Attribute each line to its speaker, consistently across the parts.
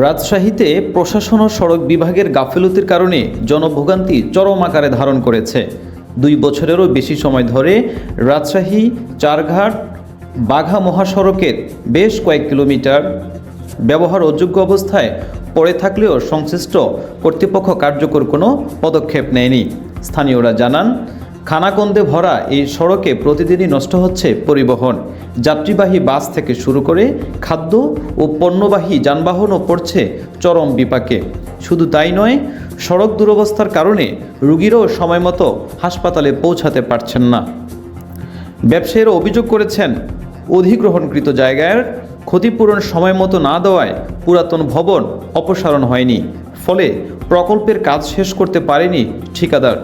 Speaker 1: রাজশাহীতে প্রশাসন ও সড়ক বিভাগের গাফিলতির কারণে জনভোগান্তি চরম আকারে ধারণ করেছে। দুই বছরেরও বেশি সময় ধরে রাজশাহী, চারঘাট, বাঘা মহাসড়কের বেশ কয়েক কিলোমিটার ব্যবহার অযোগ্য অবস্থায় পড়ে থাকলেও সংশ্লিষ্ট কর্তৃপক্ষ কার্যকর কোনো পদক্ষেপ নেয়নি। স্থানীয়রা জানান খানাকন্দে ভরা এই সড়কে প্রতিদিনই নষ্ট হচ্ছে পরিবহন। যাত্রীবাহী বাস থেকে শুরু করে খাদ্য ও পণ্যবাহী যানবাহনও পড়ছে চরম বিপাকে। শুধু তাই নয়, সড়ক দুরবস্থার কারণে রুগীরাও সময়মতো হাসপাতালে পৌঁছাতে পারছেন না। ব্যবসায়ীরা অভিযোগ করেছেন, অধিগ্রহণকৃত জায়গার ক্ষতিপূরণ সময় মতো না দেওয়ায় পুরাতন ভবন অপসারণ হয়নি, ফলে প্রকল্পের কাজ শেষ করতে পারেনি ঠিকাদার।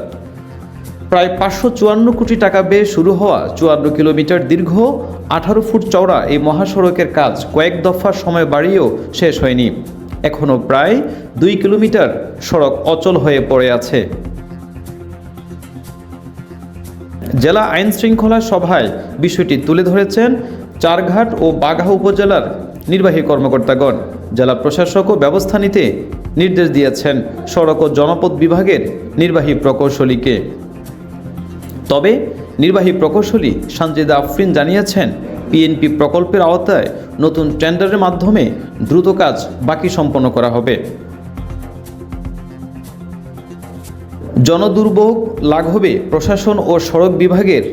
Speaker 1: প্রায় পাঁচশো চুয়ান্ন কোটি টাকা ব্যয়ে শুরু হওয়া চুয়ান্ন কিলোমিটার দীর্ঘ আঠারো ফুট চওড়া এই মহাসড়কের কাজ কয়েক দফার সময় বাড়িয়েও শেষ হয়নি। এখনও প্রায় দুই কিলোমিটার সড়ক অচল হয়ে পড়ে আছে। জেলা আইন শৃঙ্খলা সভায় বিষয়টি তুলে ধরেছেন চারঘাট ও বাঘা উপজেলার নির্বাহী কর্মকর্তাগণ। জেলা প্রশাসকও ব্যবস্থা নিতে নির্দেশ দিয়েছেন সড়ক ও জনপদ বিভাগের নির্বাহী প্রকৌশলীকে। তবে নির্বাহী প্রকৌশলী সঞ্জিদা আফরিন জানিয়েছেন, পিএনপি প্রকল্পের আওতায় নতুন টেন্ডারের মাধ্যমে দ্রুত কাজ বাকি সম্পন্ন করা হবে। জনদুর্ভোগ লাঘবে প্রশাসন ও সড়ক বিভাগের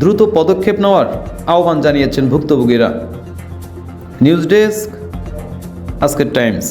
Speaker 1: দ্রুত পদক্ষেপ নেওয়ার আহ্বান জানিয়েছেন ভুক্তভোগীরা। নিউজ ডেস্ক, আজকের টাইমস।